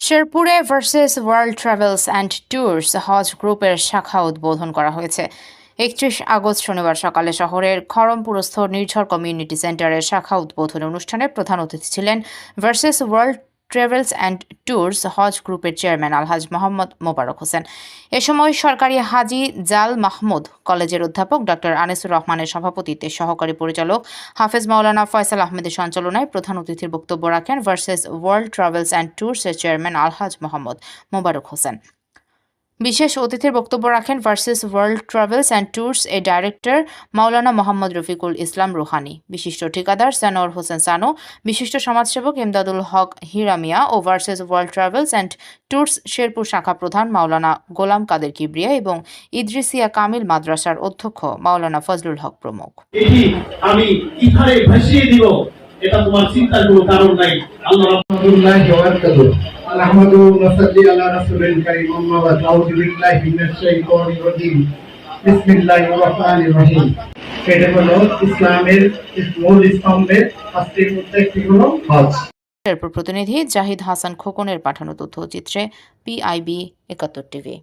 শেরপুরে versus world travels and tours হজ গ্রুপের শাখা উদ্বোধন করা হয়েছে। একত্রিশ আগস্ট শনিবার সকালে শহরের খড়মপুরস্থ নির্ঝর কমিউনিটি সেন্টারের শাখা উদ্বোধনী অনুষ্ঠানে প্রধান অতিথি ছিলেন versus world travels and tours হজ গ্রুপের চেয়ারম্যান আলহাজ মোহাম্মদ মোবারক হোসেন এ সময় সরকারি হাজি জাল মাহমুদ কলেজের অধ্যাপক ডক্টর আনিসুর রহমানের সভাপতিত্বে সহকারী পরিচালক হাফেজ মাওলানা ফয়সাল আহমেদের সঞ্চালনায় প্রধান অতিথির বক্তব্য রাখেন ভার্সেস ওয়ার্ল্ড ট্রাভেলস অ্যান্ড ট্যুরসের চেয়ারম্যান আলহাজ মোহাম্মদ মোবারক হোসেন বিশেষ অতিথির বক্তব্য রাখেন versus world travels and tours এর ডাইরেক্টর মাওলানা মোহাম্মদ রফিকুল ইসলাম রুহানি। বিশিষ্ট ঠিকাদার সানোয়ার হোসেন সানো, বিশিষ্ট সমাজসেবক ইমদাদুল হক হিরামিয়া ও versus world travels and tours Sherpur শাখা প্রধান মাওলানা গোলাম কাদের কিবরিয়া এবং ইদ্রিসিয়া কামিল মাদ্রাসার অধ্যক্ষ মাওলানা ফজলুল হক প্রমুখ। আমি ভাসিয়ে দিব। এটা তোমার কারণ নাই। আল্লাহ আলহামদু নাসাল্লি আলা রাসূলিল কারীম আম্মা বিল্লাহি মিনাশ শাইতানির রাজীম। বিসমিল্লাহির এটা হলো ইসলামের মূল স্তম্ভের পাঁচটি হলো হজ। প্রতিনিধি জাহিদ হাসান খোকনের পাঠানো তথ্যচিত্রে পিআইবি একাত্তর টিভি।